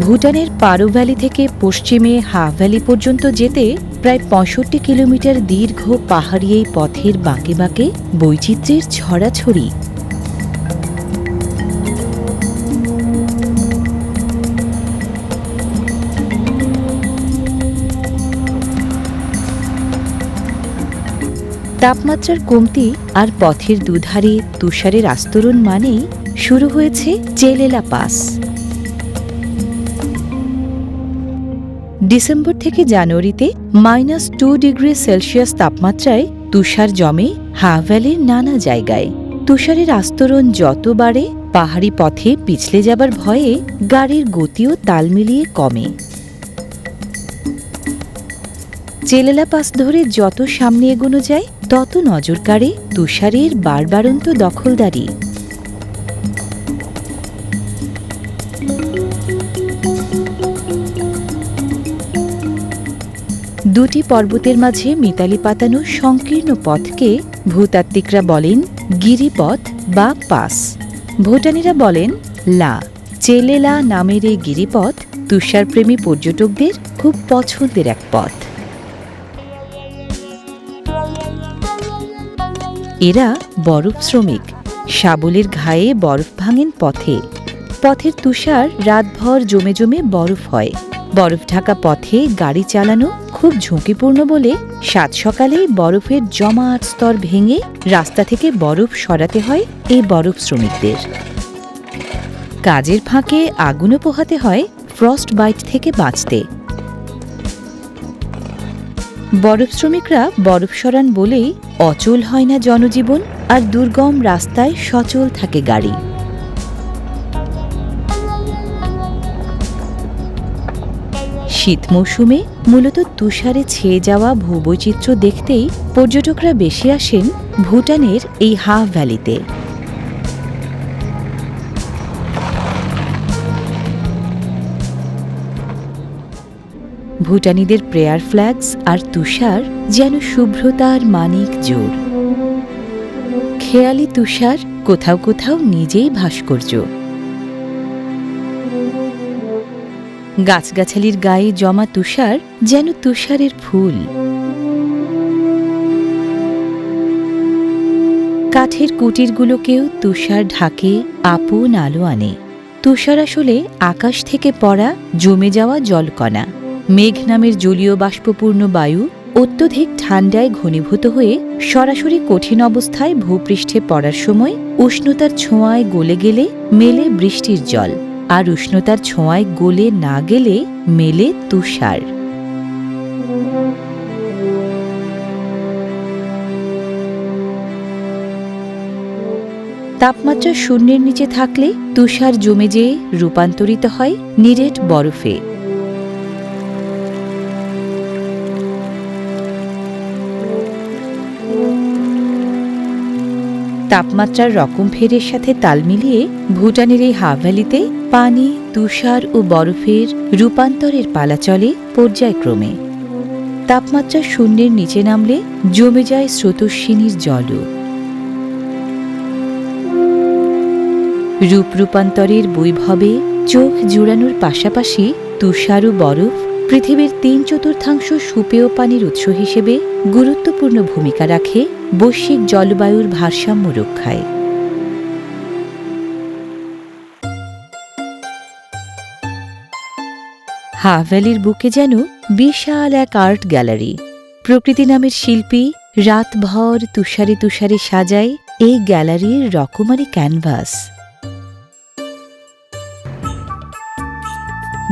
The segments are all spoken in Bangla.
ভুটানের পারো ভ্যালি থেকে পশ্চিমে হা ভ্যালি পর্যন্ত যেতে প্রায় পঁয়ষট্টি কিলোমিটার দীর্ঘ পাহাড়ি এই পথের বাঁকে বাঁকে বৈচিত্র্যের ছড়াছড়ি। তাপমাত্রার কমতি আর পথের দুধারে তুষারের আস্তরণ মানেই শুরু হয়েছে চেলেলা পাস। ডিসেম্বর থেকে জানুয়ারিতে মাইনাস টু ডিগ্রি সেলসিয়াস তাপমাত্রায় তুষার জমে, হা ভ্যালির নানা জায়গায়। তুষারের আস্তরণ যত বাড়ে, পাহাড়ি পথে পিছলে যাবার ভয়ে গাড়ির গতিও তাল মিলিয়ে কমে। চেলেলা পাস ধরে যত সামনে এগোনো যায়, তত নজর কাড়ে তুষারের বারবারন্ত দখলদারি। দুটি পর্বতের মাঝে মিতালি পাতানো সংকীর্ণ পথকে ভূতাত্ত্বিকরা বলেন গিরিপথ বা পাস। ভুটানিরা বলেন লা। চেলেলা নামের এই গিরিপথ তুষারপ্রেমী পর্যটকদের খুব পছন্দের এক পথ। এরা বরফ শ্রমিক। শাবলের ঘায়ে বরফ ভাঙেন পথে। পথের তুষার রাতভর জমে জমে বরফ হয়। বরফ ঢাকা পথে গাড়ি চালানো খুব ঝুঁকিপূর্ণ বলে সাত সকালে বরফের জমাট স্তর ভেঙে রাস্তা থেকে বরফ সরাতে হয় এই বরফ শ্রমিকদের। কাজের ফাঁকে আগুনও পোহাতে হয় ফ্রস্ট বাইট থেকে বাঁচতে। বরফ শ্রমিকরা বরফ সরান বলেই অচল হয় না জনজীবন আর দুর্গম রাস্তায় সচল থাকে গাড়ি। শীত মৌসুমে মূলত তুষারে ছেয়ে যাওয়া ভূবৈচিত্র্য দেখতেই পর্যটকরা বেশি আসেন ভুটানের এই হাফ ভ্যালিতে। ভুটানিদের প্রেয়ার ফ্ল্যাগস আর তুষার যেন শুভ্রতার মানিক জোর খেয়ালি তুষার কোথাও কোথাও নিজেই ভাস্কর্য। গাছগাছালির গায়ে জমা তুষার যেন তুষারের ফুল। কাঠের কুটিরগুলোকেও তুষার ঢাকে আপন আলো আনে। তুষার আসলে আকাশ থেকে পড়া, জমে যাওয়া জলকণা। মেঘ নামের জলীয় বাষ্পপূর্ণ বায়ু অত্যধিক ঠান্ডায় ঘনীভূত হয়ে সরাসরি কঠিন অবস্থায় ভূপৃষ্ঠে পড়ার সময় উষ্ণতার ছোঁয়ায় গলে গেলে মেলে বৃষ্টির জল। আর উষ্ণতার ছোঁয়ায় গলে না গেলে মেলে তুষার। তাপমাত্রা শূন্যের নিচে থাকলে তুষার জমে যেয়ে রূপান্তরিত হয় নিরেট বরফে। তাপমাত্রার রকম ফেরের সাথে তাল মিলিয়ে ভুটানের এই হাভ্যালিতে পানি, তুষার ও বরফের রূপান্তরের পালা চলে পর্যায়ক্রমে। তাপমাত্রা শূন্যের নিচে নামলে জমে যায় স্রোতস্বিনীর জলও। রূপ রূপান্তরের বৈভবে চোখ জুড়ানোর পাশাপাশি তুষার ও বরফ পৃথিবীর তিন চতুর্থাংশ সুপেয় পানির উৎস হিসেবে গুরুত্বপূর্ণ ভূমিকা রাখে বৈশ্বিক জলবায়ুর ভারসাম্য রক্ষায়। হাভ্যালির বুকে যেন বিশাল এক আর্ট গ্যালারি। প্রকৃতি নামের শিল্পী রাতভর তুষারে তুষারে সাজায় এই গ্যালারির রকমারি ক্যানভাস।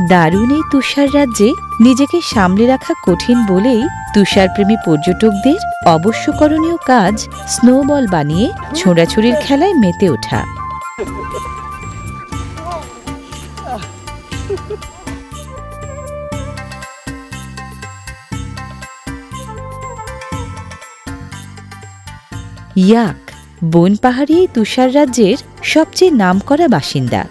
দারুণ এই তুষার রাজ্যে নিজেকে সামলে রাখা কঠিন বলেই তুষারপ্রেমী পর্যটকদের অবশ্যকরণীয় কাজ স্নোবল বানিয়ে ছোড়াছুড়ির খেলায় মেতে ওঠা। ইয়াক, বন পাহাড়ি তুষার রাজ্যের সবচেয়ে নামকরা বাসিন্দা।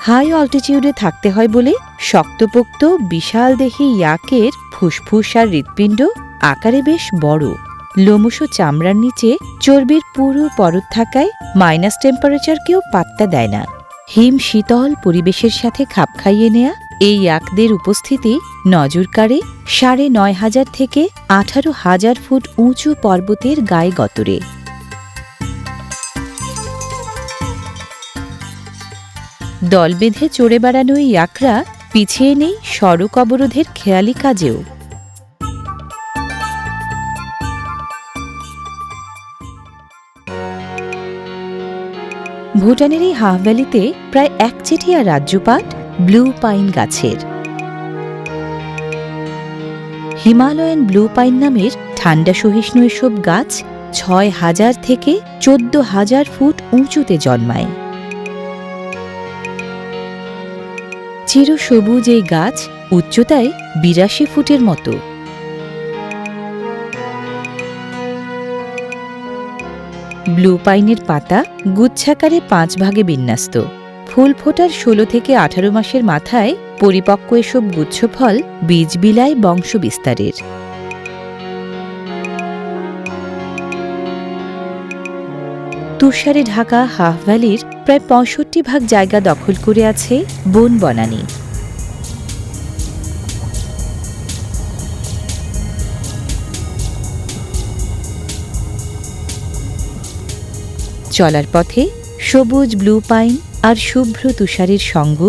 হাই অল্টিটিউডে থাকতে হয় বলে শক্তপোক্ত, বিশাল দেহি ইয়াকের ফুসফুস আর হৃৎপিণ্ড আকারে বেশ বড়। লোমশ চামড়ার নিচে চর্বির পুরো পরত থাকায় মাইনাস টেম্পারেচারকেও পাত্তা দেয় না। হিম শীতল পরিবেশের সাথে খাপ খাইয়ে নেয়া এই ইয়াকদের উপস্থিতি নজর কাড়ে সাড়ে নয় হাজার থেকে আঠারো হাজার ফুট উঁচু পর্বতের গায়ে গতরে। দল বেঁধে চড়ে বেড়ানো এই ইয়াকরা পিছিয়ে নেই সড়ক অবরোধের খেয়ালি কাজেও। ভুটানের এই হাফ ভ্যালিতে প্রায় একচেটিয়া রাজ্যপাট ব্লু পাইন গাছের। হিমালয়ান ব্লু পাইন নামের ঠান্ডা সহিষ্ণু এসব গাছ ছয় হাজার থেকে চোদ্দ হাজার ফুট উঁচুতে জন্মায়। চিরসবুজ এই গাছ উচ্চতায় বিরাশি ফুটের মতো। ব্লু পাইনের পাতা গুচ্ছাকারে পাঁচ ভাগে বিন্যস্ত। ফুল ফোটার ষোলো থেকে আঠারো মাসের মাথায় পরিপক্ক এসব গুচ্ছফল বীজ বিলায় বংশ বিস্তারের তুষারে ঢাকা হাফ ভ্যালির প্রায় পঁয়ষট্টি ভাগ জায়গা দখল করে আছে বন বনানী। চলার পথে সবুজ ব্লু পাইন আর শুভ্র তুষারের সঙ্গ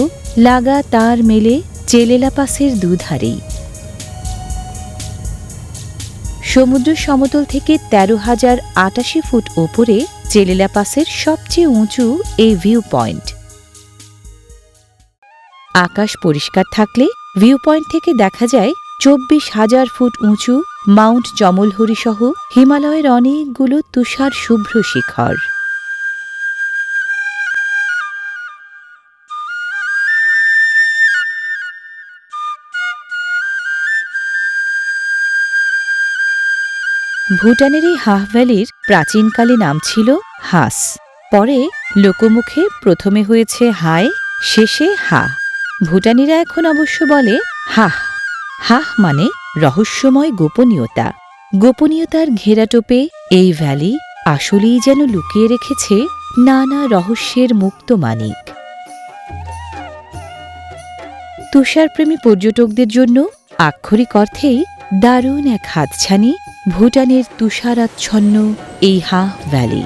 লাগা তার মেলে চেলেলা পাসের দুধারেই। সমুদ্র সমতল থেকে তেরো হাজার আটাশি ফুট ওপরে চেলেলা পাসের সবচেয়ে উঁচু এই ভিউ পয়েন্ট। আকাশ পরিষ্কার থাকলে ভিউ পয়েন্ট থেকে দেখা যায় চব্বিশ হাজার ফুট উঁচু মাউন্ট জমলহরি সহ হিমালয়ের অনেকগুলো তুষার শুভ্র শিখর। ভুটানের এই হাফ ভ্যালির প্রাচীনকালে নাম ছিল হাস। পরে লোকমুখে প্রথমে হয়েছে হায় শেষে হা। ভুটানিরা এখন অবশ্য বলে হাহ। হাহ মানে রহস্যময় গোপনীয়তা। গোপনীয়তার ঘেরাটোপে এই ভ্যালি আসলেই যেন লুকিয়ে রেখেছে নানা রহস্যের মুক্ত মানিক। তুষারপ্রেমী পর্যটকদের জন্য আক্ষরিক অর্থেই দারুণ এক হাতছানি ভুটানের তুষারাচ্ছন্ন এই হা ভ্যালি।